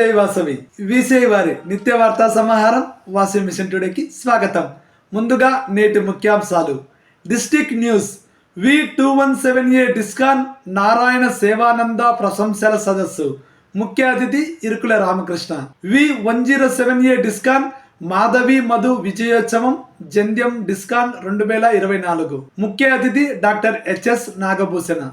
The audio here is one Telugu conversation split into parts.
వాసవి. విసిఐ వారి నిత్య వార్తా సమాహారం వాసవి మిషన్ టుడేకి స్వాగతం. ముందుగా నేటి ముఖ్యాంశాలు. District news. V two one seven A discon Narayana Sevananda ప్రశంసల సదస్సు. ముఖ్య అతిథి Irukula Ramakrishna. V one zero seven A discon Madhavi Madhu విజయోత్సవం జంధ్యం discon రెండు వేల ఇరవై నాలుగు. ముఖ్య అతిథి doctor HS Nagabhushana.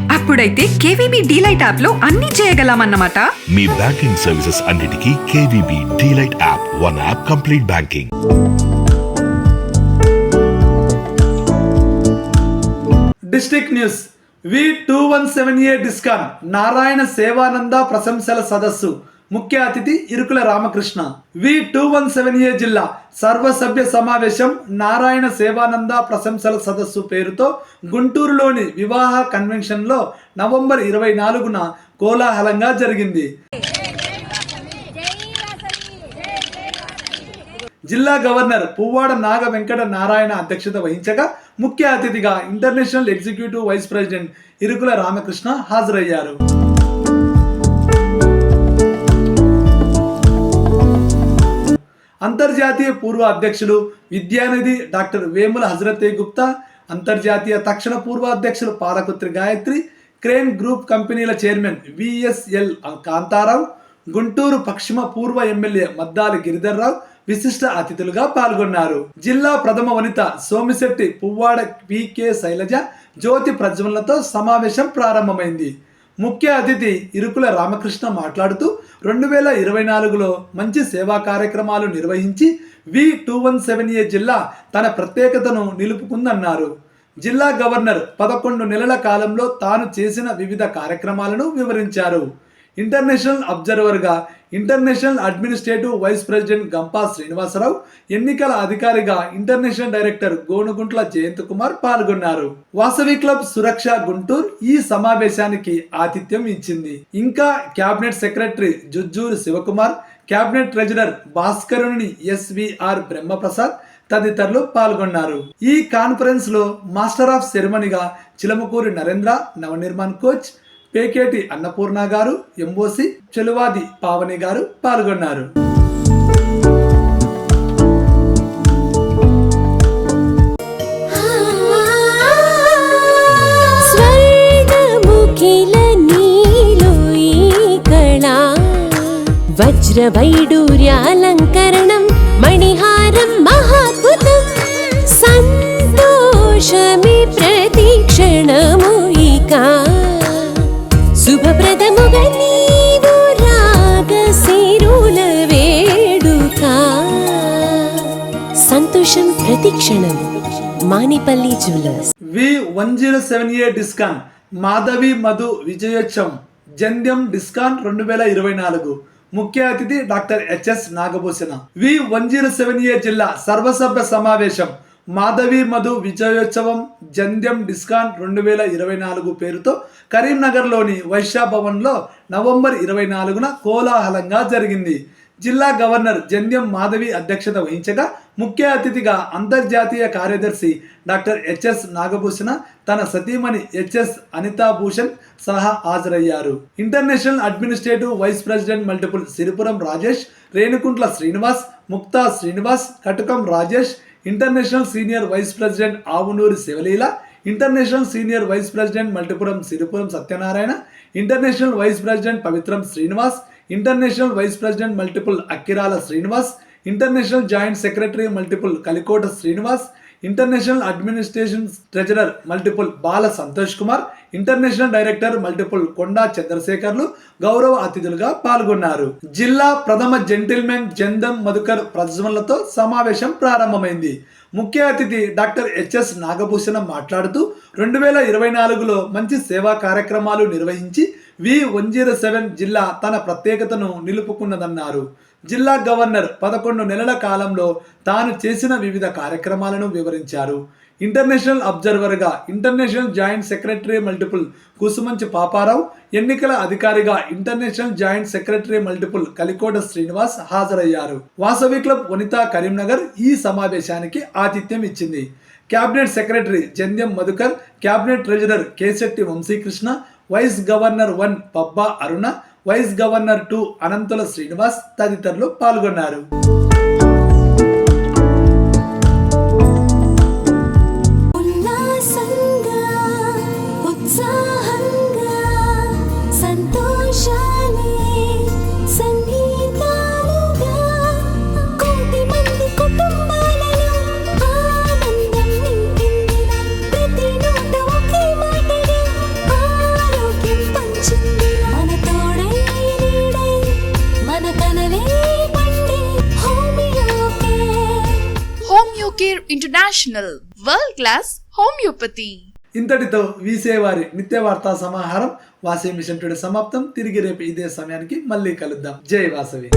అప్పుడైతే కేవీబీ డీలైట్ యాప్లో అన్ని చేయగలమన్నమాట. మీ బ్యాంకింగ్ సర్వీసెస్ అన్నిటికీ KVB DLite app one app complete banking. District news. V two one seven A discon Narayana Sevananda ప్రశంసల సదస్సు. ముఖ్య అతిథి Irukula Ramakrishna. V two one seven A జిల్లా. సర్వసభ్య సమావేశం నారాయణ సేవానంద ప్రశంసల సదస్సు పేరుతో గుంటూరులోని వివాహ కన్వెన్షన్లో నవంబర్ ఇరవై నాలుగున కోలాహలంగా జరిగింది. జిల్లా గవర్నర్ పువ్వాడ నాగ వెంకట నారాయణ అధ్యక్షత వహించగా ముఖ్య అతిథిగా international executive vice president Irukula Ramakrishna హాజరయ్యారు. అంతర్జాతీయ పూర్వ అధ్యక్షులు విద్యానిధి డాక్టర్ వేముల హజరతే గుప్తా అంతర్జాతీయ తక్షణ పూర్వ అధ్యక్షులు పాలకుత్రి గాయత్రి క్రేన్ గ్రూప్ కంపెనీల చైర్మన్ విఎస్ఎల్ కాంతారావు గుంటూరు పశ్చిమ పూర్వ ఎమ్మెల్యే మద్దాలి గిరిధర్రావు విశిష్ట అతిథులుగా పాల్గొన్నారు. జిల్లా ప్రథమ వనిత సోమిశెట్టి పువ్వాడ పికే శైలజ జ్యోతి ప్రజ్వలతో సమావేశం ప్రారంభమైంది. ముఖ్య అతిథి ఇరుకుల రామకృష్ణ మాట్లాడుతూ రెండు వేల ఇరవై నాలుగులో మంచి సేవా కార్యక్రమాలు నిర్వహించి V two one seven A జిల్లా తన ప్రత్యేకతను నిలుపుకుందన్నారు. జిల్లా గవర్నర్ పదకొండు నెలల కాలంలో తాను చేసిన వివిధ కార్యక్రమాలను వివరించారు. International అబ్జర్వర్గా international administrative vice president Gampa Srinivasarao ఎన్నికల అధికారిగా ఇంటర్నేషనల్ డైరెక్టర్ గోనుగుంట్ల జయంత్ కుమార్ పాల్గొన్నారు. వాసవి క్లబ్ సురక్ష గుంటూరు ఈ సమావేశానికి ఆతిథ్యం ఇచ్చింది. ఇంకా cabinet secretary Jujjuru Sivakumar cabinet treasurer Bhaskaruni SVR Brahmaprasad తదితరులు పాల్గొన్నారు. ఈ కాన్ఫరెన్స్లో మాస్టర్ ఆఫ్ సెరమనీగా చిలమకూరి నరేంద్ర నవనిర్మాణ్ కోచ్ పేకేటి అన్నపూర్ణ గారు ఎంఓసి చెలువాది పావని గారు పాల్గొన్నారు. వజ్ర వైడూర్యాలంకరణం మణిహారం మహాద్భుతం సంతోషమి ప్రతిక్షణము ఇక శుభప్రదముగా నీవు రాగశిరుల వేడుక సంతోషం ప్రతిక్షణం Manipalli jewellers V one zero seven A discon Madhavi Madhu విజయోత్సవం జంధ్యం discon రెండు వేల ఇరవై నాలుగు ముఖ్య అతిథి doctor HS Nagabhushana. V one zero seven A జిల్లా సర్వసభ్య సమావేశం. మాధవి మధు విజయోత్సవం జంధ్యం డిస్కాన్ రెండు వేల ఇరవై నాలుగు పేరుతో కరీంనగర్లోని వైశ్య భవన్లో నవంబర్ ఇరవై నాలుగున కోలాహలంగా జరిగింది. జిల్లా గవర్నర్ జంధ్యం మాధవి అధ్యక్షత వహించగా ముఖ్య అతిథిగా అంతర్జాతీయ కార్యదర్శి డాక్టర్ హెచ్ఎస్ నాగభూషణ తన సతీమణి హెచ్ఎస్ అనితాభూషణ్ సహా హాజరయ్యారు. International administrative vice president multiple Siripuram Rajesh Renukuntla Srinivas Mukta Srinivas Katakam Rajesh international senior vice president Avunuri Sivaleela international senior vice president multiple Siripuram Satyanarayana international vice president Pavitram Srinivas international vice president multiple Akkirala Srinivas international joint secretary multiple Kalikota Srinivas international administration treasurer multiple Bala Santosh Kumar international director multiple Konda Chandrasekharlu గౌరవ అతిథులుగా పాల్గొన్నారు. జిల్లా ప్రథమ జెంటిల్మెన్ జందం మధుకర్ ప్రజ్వలతో సమావేశం ప్రారంభమైంది. ముఖ్య అతిథి డాక్టర్ హెచ్ఎస్ నాగభూషణం మాట్లాడుతూ రెండు వేల ఇరవై నాలుగులో మంచి సేవా కార్యక్రమాలు నిర్వహించి వి వన్ జీరో సెవెన్ జిల్లా తన ప్రత్యేకతను నిలుపుకున్నదన్నారు. జిల్లా గవర్నర్ పదకొండు నెలల కాలంలో తాను చేసిన వివిధ కార్యక్రమాలను వివరించారు. International అబ్జర్వర్గా international joint secretary multiple Kusumanchi Paparao ఎన్నికల అధికారిగా international joint secretary multiple Kalikota Srinivas హాజరయ్యారు. వాసవి క్లబ్ వనితా కరీంనగర్ ఈ సమావేశానికి ఆతిథ్యం ఇచ్చింది. Cabinet secretary Jandhyam Madhukar cabinet treasurer Keshetti Vamsikrishna vice governor one Pabba Aruna vice governor two Anantula Srinivas తదితరులు పాల్గొన్నారు. Care international world class homeopathy. ఇంతటితో వీసేవారి నిత్య వార్తా సమాహారం వాసవి మిషన్ టుడే సమాప్తం. తిరిగి రేపు ఇదే సమయానికి మళ్ళీ కలుద్దాం. జై వాసవి.